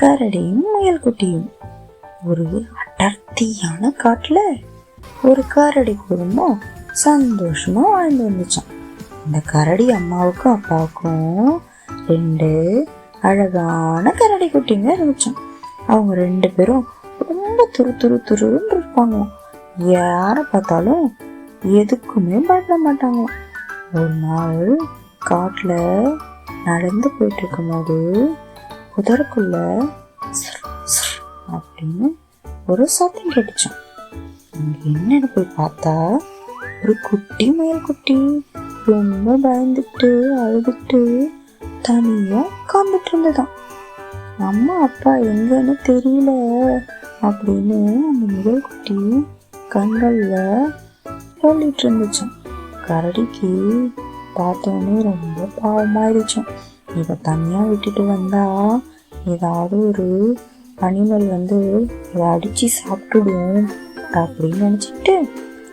கரடியும் முயல்குட்டியும். ஒரு அடர்த்தியான காட்டுல ஒரு கரடி குடும்பம் சந்தோஷமா வாழ்ந்து வந்துச்சான் இந்த கரடி அம்மாவுக்கும் அப்பாவுக்கும் ரெண்டு அழகான கரடி குட்டிங்க இருந்துச்சான் அவங்க ரெண்டு பேரும் ரொம்ப துரு துரு துருன்னு இருப்பாங்க யாரை பார்த்தாலும் எதுக்குமே பயப்பட மாட்டாங்களாம். ஒரு நாள் காட்டில் நடந்து போயிட்டு இருக்கும்போது புதருக்குள்ள அப்படின்னு ஒரு சத்தம் கேட்டுச்சான் அங்கே என்னன்னு போய் பார்த்தா ஒரு குட்டி மயில் குட்டி ரொம்ப பயந்துட்டு அழுதுட்டு தனியா உட்காந்துட்டு இருந்ததான் அம்மா அப்பா எங்கன்னு தெரியல அப்படின்னு அந்த முதல் குட்டி கண்கள்ல சொல்லிட்டு இருந்துச்சான் கரடிக்கு பார்த்தோன்னே ரொம்ப பாவமாயிருச்சான் இதை தனியா விட்டுட்டு வந்தா ஏதாவது ஒரு அனிமல் வந்து இதை அடிச்சு சாப்பிட்டுடும் அப்படின்னு நினச்சிட்டு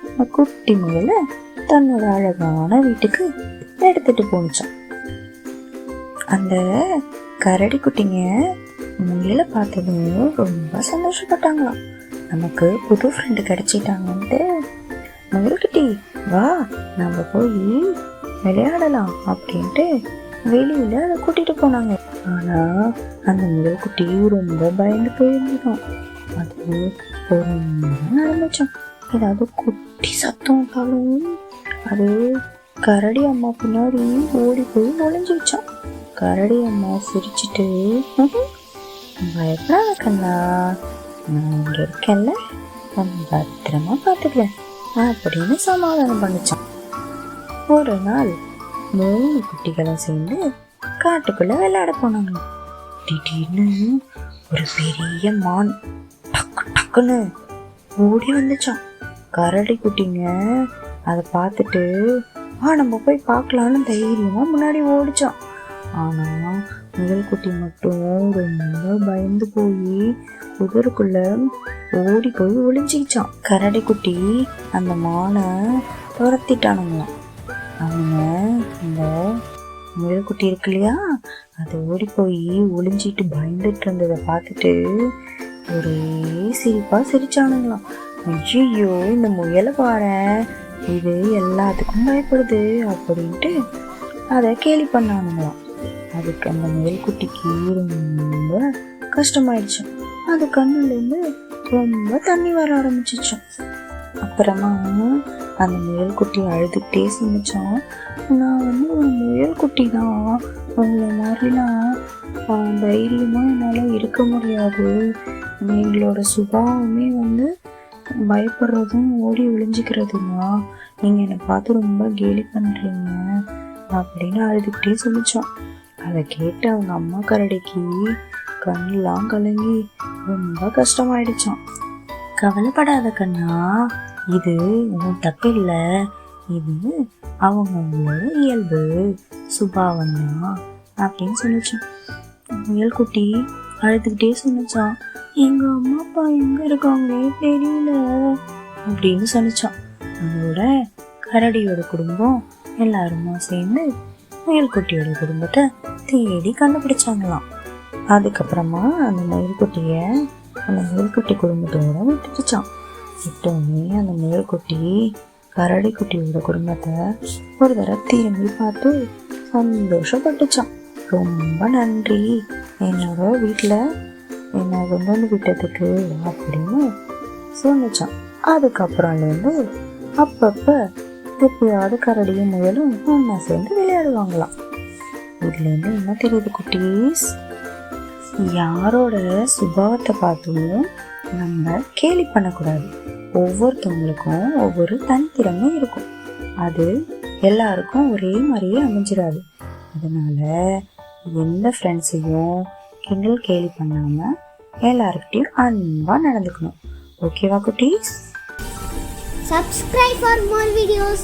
அந்த குட்டி முயலை தன்னோட அழகான வீட்டுக்கு எடுத்துட்டு போனிச்சான் அந்த கரடி குட்டிங்க முயலை பார்த்ததும் ரொம்ப சந்தோஷப்பட்டாங்களாம். நமக்கு புது ஃப்ரெண்டு கிடைச்சிட்டாங்கன்ட்டு. முயல்கிட்டி வா நம்ம போய் விளையாடலாம் அப்படின்ட்டு வெளியில அதை கூட்டிட்டு போனாங்க. ஆனால் அந்த முயல்குட்டி ரொம்ப பயந்து போயிருந்தான். அது பொறுமையா ஆரம்பித்தான் ஏதாவது குட்டி சத்தம் காலும் அது கரடி அம்மா பின்னாடி ஓடி போய் நுழைஞ்சிச்சான் கரடி அம்மா சிரிச்சிட்டு பயப்படாத கண்ணா. நான் இங்கே இருக்கேன்ல. உன்னை பத்திரமா பார்த்துக்கிறேன். அப்படின்னு சமாதானம் பண்ணிச்சான். ஒரு நாள் மூணு குட்டிகளும் சேர்ந்து காட்டுக்குள்ள விளையாட போனாங்க. திடீர்னு ஒரு பெரிய மான் டக்கு டக்குன்னு ஓடி வந்துச்சான். கரடி குட்டிங்க அதை பார்த்துட்டு ஆ நம்ம போய் பார்க்கலான்னு தைரியமா முன்னாடி ஓடிச்சான். ஆனா முதல் குட்டி மட்டும் ரொம்ப பயந்து போய் புதருக்குள்ள ஓடி போய் ஒளிஞ்சிக்கிச்சான். கரடி குட்டி அந்த மானை துரத்திட்டானுங்களாம். அவங்க இந்த முயல்குட்டி இருக்கு இல்லையா? அது ஓடி போய் ஒளிஞ்சிட்டு பயந்துட்டு இருந்ததை பார்த்துட்டு ஒரே சிரிப்பாக சிரிச்சானுங்களாம். ஐயோ இந்த முயலை பாரு இது எல்லாத்துக்கும் பயப்படுது அப்படின்ட்டு அதை கேலி பண்ணானுங்களாம். அதுக்கு அந்த முயல்குட்டிக்கு ரொம்ப கஷ்டமாயிடுச்சு. அது கண்ணுலேருந்து ரொம்ப தண்ணி வர ஆரம்பிச்சிச்சு. அப்புறமா அந்த முயல் குட்டி அழுதுகிட்டே சொன்னிச்சான் நான் வந்து ஒரு முயல் குட்டி தான். உங்களை மாதிரிலாம் தைரியமாக என்னால் இருக்க முடியாது. எங்களோட சுபாவமே வந்து பயப்படுறதும் ஓடி ஒளிஞ்சிக்கிறதுமா? நீங்கள் என்னை பார்த்து ரொம்ப கேலி பண்ணுறீங்க அப்படின்னு அழுதுகிட்டே சொல்லிச்சான் அதை கேட்டு அவங்க அம்மா கரடிக்கு கண்ணெல்லாம் கலங்கி ரொம்ப கஷ்டமாயிடுச்சான் கவலைப்படாத கண்ணா. இது உன் தப்பு இல்லை இது அவங்களோட இயல்பு. சுபாவம் அப்படின்னு சொல்லிச்சான். முயல் குட்டி அழுதுகிட்டே சொன்னிச்சான் எங்க அம்மா அப்பா எங்க இருக்காங்களே தெரியல அப்படின்னு சொன்னிச்சான் அதோட கரடியோட குடும்பம் எல்லாருமா சேர்ந்து முயல்குட்டியோட குடும்பத்தை தேடி கண்டுபிடிச்சாங்களாம். அதுக்கப்புறமா அந்த முயல்குட்டியை அந்த முயல்குட்டி குடும்பத்தோட விட்டுட்டுச்சான் விட்டோடனே அந்த முயல்குட்டி கரடி குட்டியோட குடும்பத்தை ஒரு தடவை திரும்பி பார்த்து சந்தோஷப்பட்டுச்சான் ரொம்ப நன்றி. என்னோட வீட்டில் என்னை கொண்டு வந்து விட்டதுக்கு அப்படின்னு சொன்னிச்சான் அதுக்கப்புறம்லேருந்து அப்பப்போ எப்பயாவது கரடியும் முயலும் ஒன்றா சேர்ந்து விளையாடுவாங்களாம். இதுலேருந்து என்ன தெரியுது குட்டீஸ்? யாரோட சுபாவத்தை பார்த்தும் நம்ம கேலி பண்ணக்கூடாது. ஒவ்வொருத்தவங்களுக்கும் ஒவ்வொரு தனித்திறமை இருக்கும். அது எல்லாருக்கும் ஒரே மாதிரியே அமைஞ்சிடாது அதனால எந்த ஃப்ரெண்ட்ஸையும் கிண்டல் கேலி பண்ணாமல் எல்லாருக்கிட்டையும் அன்பாக நடந்துக்கணும். ஓகேவா குட்டீஸ்? Subscribe for more videos.